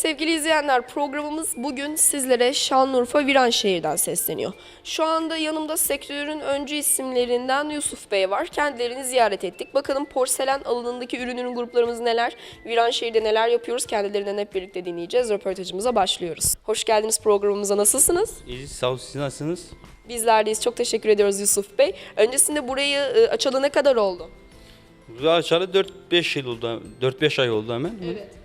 sevgili izleyenler programımız bugün sizlere Şanlıurfa Viranşehir'den sesleniyor. Şu anda yanımda sektörün öncü isimlerinden Yusuf Bey var. Kendilerini ziyaret ettik. Bakalım porselen alanındaki ürün ürün gruplarımız neler, Viranşehir'de neler yapıyoruz kendilerinden hep birlikte dinleyeceğiz. Röportajımıza başlıyoruz. Hoş geldiniz programımıza. Nasılsınız? İyi, sağ olun. Siz nasılsınız? Bizlerdeyiz. Çok teşekkür ediyoruz Yusuf Bey. Öncesinde burayı e, açalı ne kadar oldu? Bu açalı 4-5 yıl oldu. 4-5 ay oldu hemen. Evet.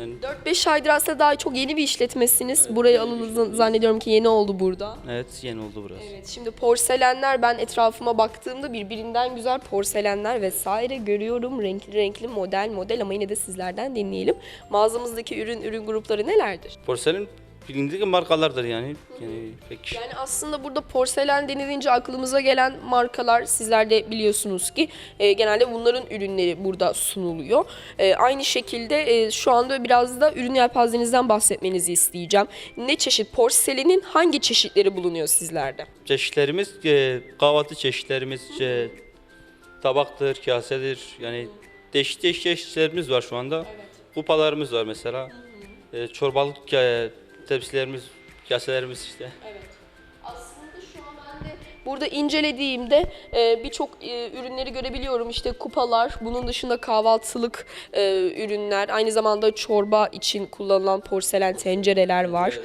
Yani 4-5 aydır aslında daha çok yeni bir işletmesiniz. Burayı alınız zannediyorum ki yeni oldu burada. evet yeni oldu burası. Evet şimdi porselenler ben etrafıma baktığımda birbirinden güzel porselenler vesaire görüyorum. Renkli renkli model model ama yine de sizlerden dinleyelim. Mağazamızdaki ürün ürün grupları nelerdir? Porselen bilindik markalardır yani. Yani pek Yani aslında burada porselen denilince aklımıza gelen markalar sizler de biliyorsunuz ki e, genelde bunların ürünleri burada sunuluyor. E, aynı şekilde e, şu anda biraz da ürün yelpazenizden bahsetmenizi isteyeceğim. Ne çeşit porselenin hangi çeşitleri bulunuyor sizlerde? çeşitlerimiz e, kahvaltı çeşitlerimiz e, tabaktır, kasedir. Yani değişik değişik çeşitlerimiz var şu anda. Kupalarımız var mesela. E, çorbalık e, tepsilerimiz, kaselerimiz işte. Aslında şu an ben de burada incelediğimde e, birçok e, ürünleri görebiliyorum. İşte kupalar, bunun dışında kahvaltılık e, ürünler, aynı zamanda çorba için kullanılan porselen tencereler var.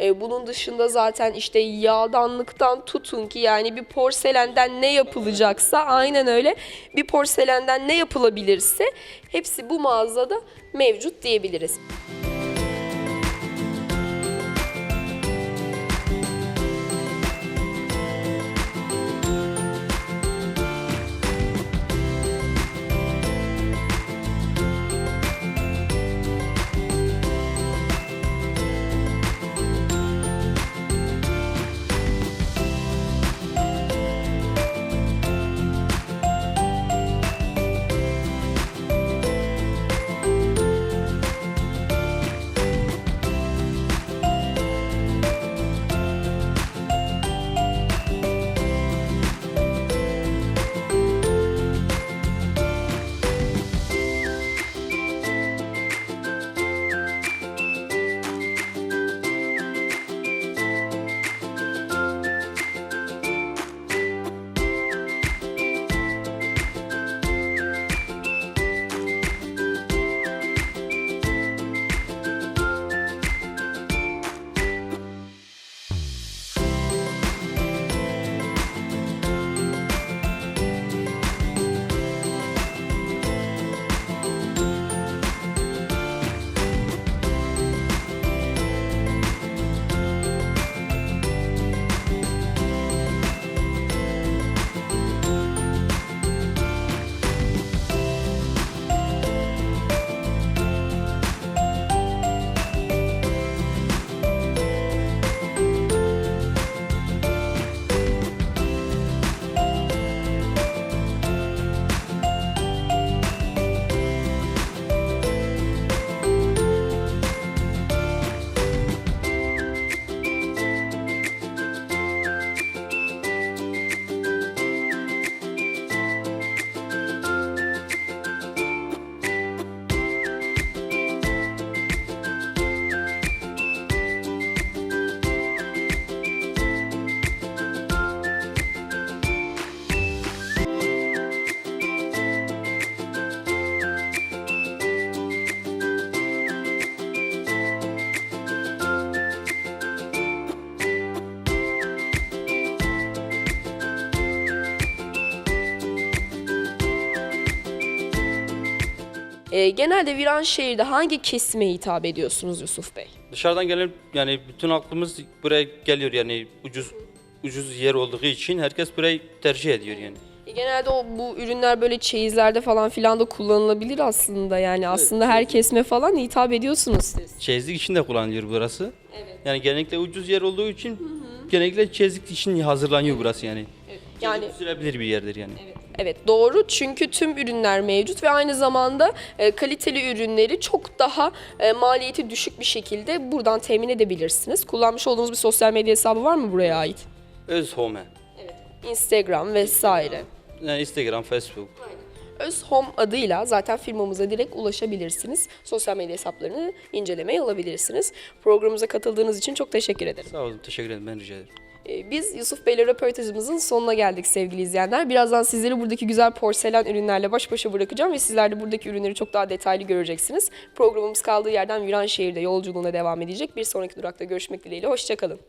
E, bunun dışında zaten işte yağdanlıktan tutun ki yani bir porselenden ne yapılacaksa aynen öyle bir porselenden ne yapılabilirse hepsi bu mağazada mevcut diyebiliriz. E, genelde Viranşehir'de hangi kesime hitap ediyorsunuz Yusuf Bey? Dışarıdan gelen yani bütün aklımız buraya geliyor yani ucuz ucuz yer olduğu için herkes burayı tercih ediyor yani. E, Genelde o bu ürünler böyle çeyizlerde falan filan da kullanılabilir aslında yani aslında her kesime falan hitap ediyorsunuz siz. Çeyizlik için de kullanılıyor burası. Yani genellikle ucuz yer olduğu için genellikle çeyizlik için hazırlanıyor burası yani. Yani sürebilir bir yerdir yani. evet doğru çünkü tüm ürünler mevcut ve aynı zamanda e, kaliteli ürünleri çok daha e, maliyeti düşük bir şekilde buradan temin edebilirsiniz. Kullanmış olduğunuz bir sosyal medya hesabı var mı buraya ait? Öz home. Evet. Instagram vesaire. Yani Instagram, Facebook. Öz Home adıyla zaten firmamıza direkt ulaşabilirsiniz. Sosyal medya hesaplarını incelemeye alabilirsiniz. Programımıza katıldığınız için çok teşekkür ederim. Sağ olun, teşekkür ederim. Ben rica ederim. Ee, Biz Yusuf Bey'le röportajımızın sonuna geldik sevgili izleyenler. Birazdan sizleri buradaki güzel porselen ürünlerle baş başa bırakacağım ve sizler de buradaki ürünleri çok daha detaylı göreceksiniz. Programımız kaldığı yerden Viranşehir'de yolculuğuna devam edecek. Bir sonraki durakta görüşmek dileğiyle. Hoşçakalın.